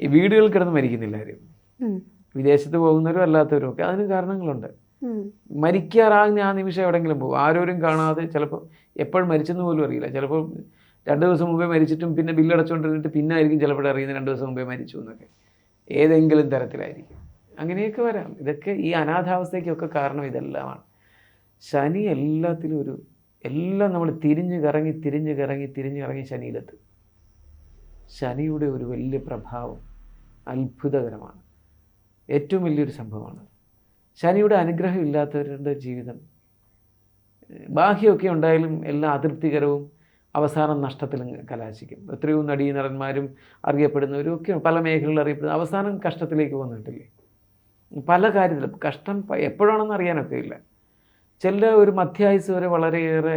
ഈ വീടുകളിൽ കിടന്ന് മരിക്കുന്നില്ല ആരും. ഉം. വിദേശത്ത് പോകുന്നവരും അല്ലാത്തവരും ഒക്കെ അതിന് കാരണങ്ങളുണ്ട്. മരിക്കാറാകുന്ന ആ നിമിഷം എവിടെങ്കിലും പോകും. ആരോരും കാണാതെ ചിലപ്പോൾ എപ്പോഴും മരിച്ചെന്ന് പോലും അറിയില്ല. ചിലപ്പോൾ രണ്ട് ദിവസം മുമ്പേ മരിച്ചിട്ടും പിന്നെ ബില്ലടച്ചുകൊണ്ടിരുന്നിട്ട് പിന്നെ ആയിരിക്കും ചിലപ്പോൾ അറിയുന്നത് രണ്ട് ദിവസം മുമ്പേ മരിച്ചു എന്നൊക്കെ. ഏതെങ്കിലും തരത്തിലായിരിക്കും. അങ്ങനെയൊക്കെ വരാം. ഇതൊക്കെ ഈ അനാഥാവസ്ഥയ്ക്കൊക്കെ കാരണം ഇതെല്ലാമാണ്. ശനി എല്ലാത്തിലും ഒരു എല്ലാം നമ്മൾ തിരിഞ്ഞു കറങ്ങി തിരിഞ്ഞു കറങ്ങി തിരിഞ്ഞു കറങ്ങി ശനിയിലെത്തും. ശനിയുടെ ഒരു വലിയ പ്രഭാവം അത്ഭുതകരമാണ്. ഏറ്റവും വലിയൊരു സംഭവമാണ്. ശനിയുടെ അനുഗ്രഹം ഇല്ലാത്തവരുടെ ജീവിതം ബാഹ്യമൊക്കെ ഉണ്ടായാലും എല്ലാം അതൃപ്തികരവും അവസാനം നഷ്ടത്തിലും കലാശിക്കും. എത്രയോ നടീ നടന്മാരും അറിയപ്പെടുന്നവരും ഒക്കെ പല മേഖലകളിൽ അറിയപ്പെടുന്ന അവസാനം കഷ്ടത്തിലേക്ക് വന്നിട്ടില്ലേ? പല കാര്യത്തിലും കഷ്ടം എപ്പോഴാണെന്ന് അറിയാനൊക്കെ ഇല്ല. ചില ഒരു മധ്യായുസ് വരെ വളരെയേറെ